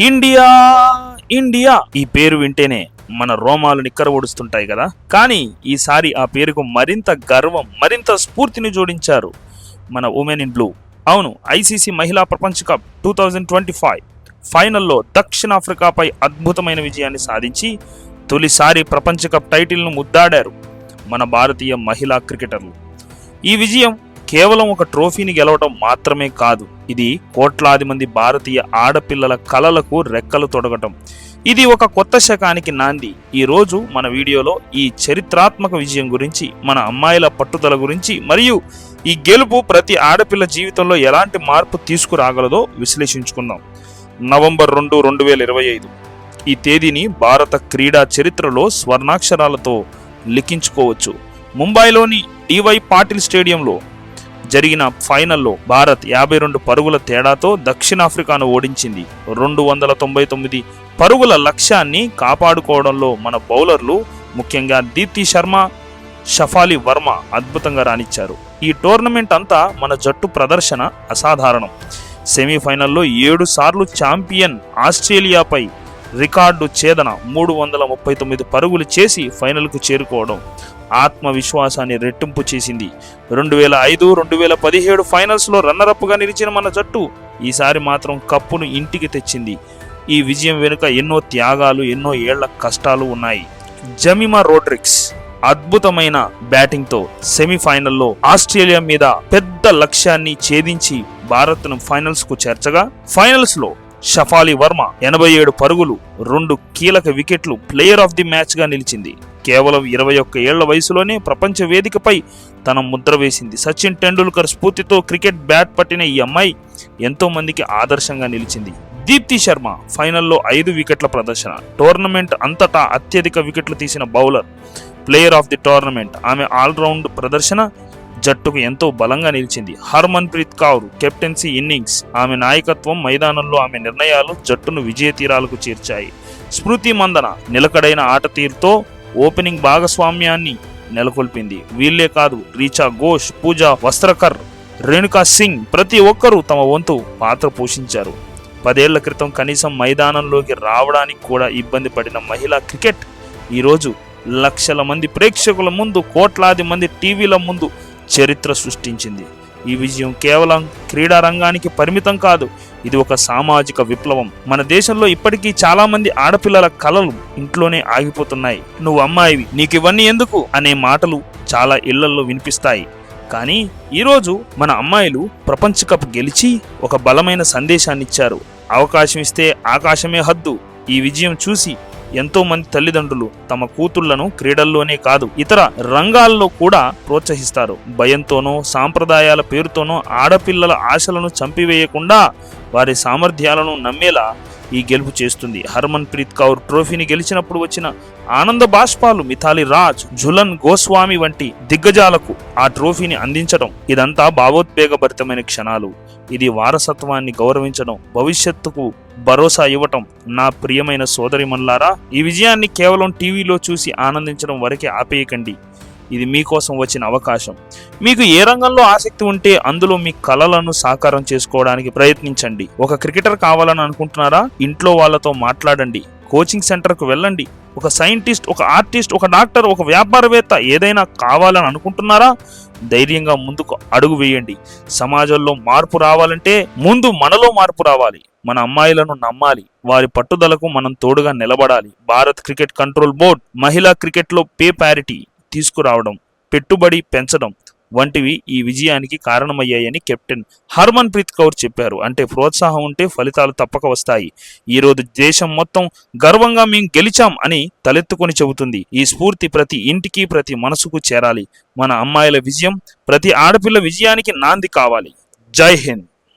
India India. ఈ పేరు వింటేనే మన రోమాలు నిక్కర ఒడుస్తుంటాయి కదా. కానీ ఈసారి ఆ పేరుకు మరింత గర్వం మరింత స్ఫూర్తిని జోడించారు మన ఉమెన్ ఇన్ బ్లూ. అవును ఐసీసీ మహిళా ప్రపంచ cup two thousand twenty five ఫైనల్లో దక్షిణాఫ్రికాపై అద్భుతమైన విజయాన్ని సాధించి తొలిసారి ప్రపంచ కప్ టైటిల్ను ముద్దాడారు మన భారతీయ మహిళా క్రికెటర్లు. ఈ విజయం కేవలం ఒక ట్రోఫీని గెలవటం మాత్రమే కాదు ఇది కోట్లాది మంది భారతీయ ఆడపిల్లల కలలకు రెక్కలు తొడగటం. ఇది ఒక కొత్త శకానికి నాంది. ఈ రోజు మన వీడియోలో ఈ చరిత్రాత్మక విజయం గురించి మన అమ్మాయిల పట్టుదల గురించి మరియు ఈ గెలుపు ప్రతి ఆడపిల్ల జీవితంలో ఎలాంటి మార్పు తీసుకురాగలదో విశ్లేషించుకుందాం. నవంబర్ రెండు రెండు వేల ఇరవై ఐదు. ఈ తేదీని భారత క్రీడా చరిత్రలో స్వర్ణాక్షరాలతో లిఖించుకోవచ్చు. ముంబైలోని డివై పాటిల్ స్టేడియంలో జరిగిన ఫైనల్లో భారత్ యాభై రెండు పరుగుల తేడాతో దక్షిణాఫ్రికాను ఓడించింది. రెండు వందల తొంభై తొమ్మిది పరుగుల లక్ష్యాన్ని కాపాడుకోవడంలో మన బౌలర్లు ముఖ్యంగా దీప్తి శర్మ షఫాలి వర్మ అద్భుతంగా రాణించారు. ఈ టోర్నమెంట్ అంతా మన జట్టు ప్రదర్శన అసాధారణం. సెమీఫైనల్లో ఏడు సార్లు ఛాంపియన్ ఆస్ట్రేలియాపై రికార్డు ఛేదన మూడు వందల ముప్పై తొమ్మిది పరుగులు చేసి ఫైనల్కు చేరుకోవడం. ఆత్మవిశ్వాసాన్ని రెట్టింపు చేసింది. రెండు వేల ఐదు రెండు వేల పదిహేడు ఫైనల్స్లో రన్నరప్గా నిలిచిన మన జట్టు ఈసారి మాత్రం కప్పును ఇంటికి తెచ్చింది. ఈ విజయం వెనుక ఎన్నో త్యాగాలు ఎన్నో ఏళ్ళ కష్టాలు ఉన్నాయి. జమిమా రోడ్రిక్స్ అద్భుతమైన బ్యాటింగ్తో సెమీఫైనల్లో ఆస్ట్రేలియా మీద పెద్ద లక్ష్యాన్ని ఛేదించి భారత్ను ఫైనల్స్కు చేర్చగా ఫైనల్స్లో షఫాలి వర్మ ఎనభై ఏడు పరుగులు రెండు కీలక వికెట్లు ప్లేయర్ ఆఫ్ ది మ్యాచ్గా నిలిచింది. కేవలం ఇరవై ఒక్క ఏళ్ళ వయసులోనే ప్రపంచ వేదికపై తన ముద్ర వేసింది. సచిన్ టెండూల్కర్ స్ఫూర్తితో క్రికెట్ బ్యాట్ పట్టిన ఈ అమ్మాయి ఎంతోమందికి ఆదర్శంగా నిలిచింది. దీప్తి శర్మ ఫైనల్లో ఐదు వికెట్ల ప్రదర్శన. టోర్నమెంట్ అంతటా అత్యధిక వికెట్లు తీసిన bowler. Player of the tournament. ఆమె ఆల్రౌండ్ ప్రదర్శన జట్టుకు ఎంతో బలంగా నిలిచింది. Harmanpreet Kaur captaincy innings. ఆమె నాయకత్వం మైదానంలో ఆమె నిర్ణయాలు జట్టును విజయ తీరాలకు చేర్చాయి. స్మృతి మందన నిలకడైన ఆట తీరుతో ఓపెనింగ్ భాగస్వామ్యాన్ని నెలకొల్పింది. వీళ్ళే కాదు రీచా ఘోష్ పూజా వస్త్రకర్ రేణుకా సింగ్ ప్రతి ఒక్కరూ తమ వంతు పాత్ర పోషించారు. పదేళ్ళ క్రితం కనీసం మైదానంలోకి రావడానికి కూడా ఇబ్బంది పడిన మహిళా క్రికెట్ ఈరోజు లక్షల మంది ప్రేక్షకుల ముందు కోట్లాది మంది టీవీల ముందు చరిత్ర సృష్టించింది. ఈ విజయం కేవలం క్రీడా రంగానికి పరిమితం కాదు ఇది ఒక సామాజిక విప్లవం. మన దేశంలో ఇప్పటికీ చాలా మంది ఆడపిల్లల కలలు ఇంట్లోనే ఆగిపోతున్నాయి. నువ్వు అమ్మాయివి నీకు ఇవన్నీ ఎందుకు? అనే మాటలు చాలా ఇళ్ళలో వినిపిస్తాయి. కానీ ఈరోజు మన అమ్మాయిలు ప్రపంచ కప్ గెలిచి ఒక బలమైన సందేశాన్ని ఇచ్చారు. అవకాశం ఇస్తే ఆకాశమే హద్దు. ఈ విజయం చూసి ఎంతోమంది తల్లిదండ్రులు తమ కూతుళ్ళను క్రీడల్లోనే కాదు ఇతర రంగాల్లో కూడా ప్రోత్సహిస్తారు. భయంతోనో సాంప్రదాయాల పేరుతోనో ఆడపిల్లల ఆశలను చంపివేయకుండా వారి సామర్థ్యాలను నమ్మేలా ఈ గెలుపు చేస్తుంది. హర్మన్ ప్రీత్ కౌర్ ట్రోఫీని గెలిచినప్పుడు వచ్చిన ఆనంద బాష్పాలు మిథాలి రాజ్ జులన్ గోస్వామి వంటి దిగ్గజాలకు ఆ ట్రోఫీని అందించడం ఇదంతా భావోద్వేగభరితమైన క్షణాలు. ఇది వారసత్వాన్ని గౌరవించడం భవిష్యత్తుకు భరోసా ఇవ్వటం నా ప్రియమైన సోదరిమల్లారా ఈ విజయాన్ని కేవలం టీవీలో చూసి ఆనందించడం వరకే ఆపేయకండి. ఇది మీకోసం వచ్చిన అవకాశం. మీకు ఏ రంగంలో ఆసక్తి ఉంటే అందులో మీ కలలను సాకారం చేసుకోవడానికి ప్రయత్నించండి. ఒక క్రికెటర్ కావాలని అనుకుంటున్నారా? ఇంట్లో వాళ్ళతో మాట్లాడండి. కోచింగ్ సెంటర్కు వెళ్ళండి. ఒక సైంటిస్ట్ ఒక ఆర్టిస్ట్ ఒక డాక్టర్ ఒక వ్యాపారవేత్త ఏదైనా కావాలని అనుకుంటున్నారా? ధైర్యంగా ముందుకు అడుగు వేయండి. సమాజంలో మార్పు రావాలంటే ముందు మనలో మార్పు రావాలి. మన అమ్మాయిలను నమ్మాలి. వారి పట్టుదలకు మనం తోడుగా నిలబడాలి. భారత్ క్రికెట్ కంట్రోల్ బోర్డ్ మహిళా క్రికెట్లో పే ప్యారిటీ. తీసుకురావడం పెట్టుబడి పెంచడం వంటివి ఈ విజయానికి కారణమయ్యాయని కెప్టెన్ హర్మన్ ప్రీత్ కౌర్ చెప్పారు. అంటే ప్రోత్సాహం ఉంటే ఫలితాలు తప్పక వస్తాయి. ఈరోజు దేశం మొత్తం గర్వంగా మేము గెలిచాం అని తలెత్తుకొని చెబుతుంది. ఈ స్ఫూర్తి ప్రతి ఇంటికి ప్రతి మనసుకు చేరాలి. మన అమ్మాయిల విజయం ప్రతి ఆడపిల్ల విజయానికి నాంది కావాలి. జై హింద్!